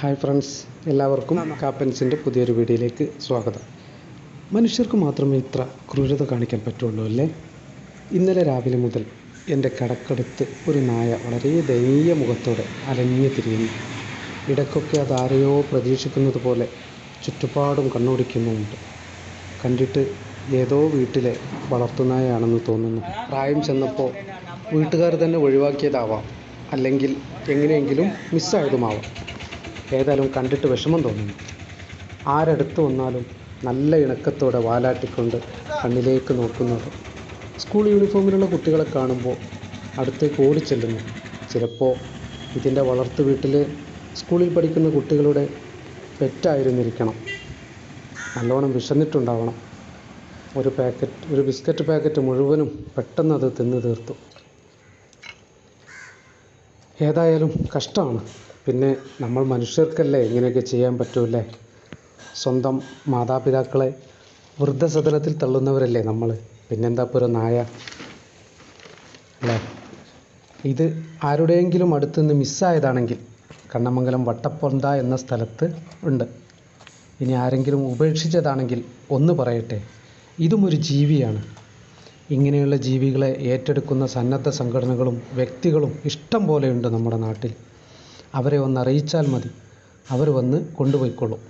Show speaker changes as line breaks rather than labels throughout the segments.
Hi friends എല്ലാവർക്കും കാപ്പൻസിന്റെ പുതിയൊരു വീഡിയോയിലേക്ക് സ്വാഗതം. മനുഷ്യർക്ക് മാത്രമേ ഇത്ര ക്രൂരത കാണിക്കാൻ പറ്റുള്ളൂ അല്ലേ? ഇന്നലെ രാവിലെ മുതൽ എന്റെ കടക്കടുത്ത് ഒരു നായ വളരെ ദയനീയ മുഖത്തോടെ അലഞ്ഞു തിരിയുന്നു. ഇടയ്ക്കൊക്കെ അതാരെയോ പ്രതീക്ഷിക്കുന്നത് പോലെ ചുറ്റുപാടും കണ്ണോടിക്കുന്നുമുണ്ട്. കണ്ടിട്ട് ഏതോ വീട്ടിലെ വളർത്തുനായാണെന്ന് തോന്നുന്നു. പ്രായം ചെന്നപ്പോൾ വീട്ടുകാർ തന്നെ ഒഴിവാക്കിയതാവാം. അല്ലെങ്കിൽ എങ്ങനെയെങ്കിലും മിസ്സായതുമാവാം ഏതായാലും കണ്ടിട്ട് വിഷമം തോന്നുന്നു. ആരടുത്ത് വന്നാലും നല്ല ഇണക്കത്തോടെ വാലാട്ടിക്കൊണ്ട് കണ്ണിലേക്ക് നോക്കുന്നത്. സ്കൂൾ യൂണിഫോമിലുള്ള കുട്ടികളെ കാണുമ്പോൾ അടുത്തേക്ക് ഓടിച്ചെല്ലുന്നു ചിലപ്പോൾ ഇതിന്റെ വളർത്തു വീട്ടിൽ സ്കൂളിൽ പഠിക്കുന്ന കുട്ടികളുടെ പെറ്റായിരുന്നിരിക്കണം. നല്ലോണം വിശന്നിട്ടുണ്ടാവണം. ഒരു പാക്കറ്റ് ഒരു ബിസ്ക്കറ്റ് പാക്കറ്റ് മുഴുവനും പെട്ടെന്ന് അത് തിന്നു തീർത്തു. ഏതായാലും കഷ്ടമാണ്. പിന്നെ നമ്മൾ മനുഷ്യർക്കല്ലേ ഇങ്ങനെയൊക്കെ ചെയ്യാൻ പറ്റൂല്ലേ? സ്വന്തം മാതാപിതാക്കളെ വൃദ്ധസദനത്തിൽ തള്ളുന്നവരല്ലേ നമ്മൾ പിന്നെന്താ ഒരു നായ? അല്ലേ? ഇത് ആരുടെയെങ്കിലും അടുത്തുനിന്ന് മിസ്സായതാണെങ്കിൽ കണ്ണമംഗലം വട്ടപ്പൊന്ത എന്ന സ്ഥലത്ത് ഉണ്ട്. ഇനി ആരെങ്കിലും ഉപേക്ഷിച്ചതാണെങ്കിൽ ഒന്ന് പറയട്ടെ. ഇതും ഒരു ജീവിയാണ്. ഇങ്ങനെയുള്ള ജീവികളെ ഏറ്റെടുക്കുന്ന സന്നദ്ധ സംഘടനകളും വ്യക്തികളും ഇഷ്ടം പോലെയുണ്ട് നമ്മുടെ നാട്ടിൽ. അവരെ ഒന്ന് അറിയിച്ചാൽ മതി. അവർ വന്ന് കൊണ്ടുപോയിക്കൊള്ളും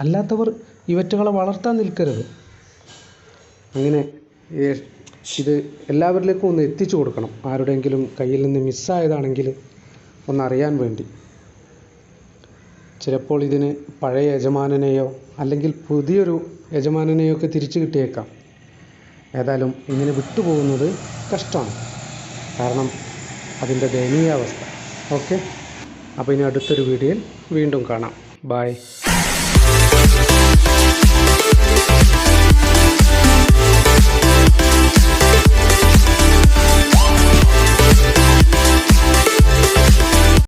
അല്ലാത്തവർ ഇവറ്റകളെ വളർത്താൻ നിൽക്കരുത്. അങ്ങനെ ഇത് എല്ലാവരിലേക്കും ഒന്ന് എത്തിച്ചു കൊടുക്കണം. ആരുടെയെങ്കിലും കയ്യിൽ നിന്ന് മിസ്സായതാണെങ്കിൽ ഒന്നറിയാൻ വേണ്ടി. ചിലപ്പോൾ ഇതിന് പഴയ യജമാനനെയോ അല്ലെങ്കിൽ പുതിയൊരു യജമാനനെയോ ഒക്കെ തിരിച്ചു കിട്ടിയേക്കാം. ഏതായാലും ഇങ്ങനെ വിട്ടുപോകുന്നത് കഷ്ടമാണ്. കാരണം അതിന്റെ ദയനീയാവസ്ഥ ഓക്കെ? അപ്പോൾ ഇനി അടുത്തൊരു വീഡിയോയിൽ വീണ്ടും കാണാം. ബായ്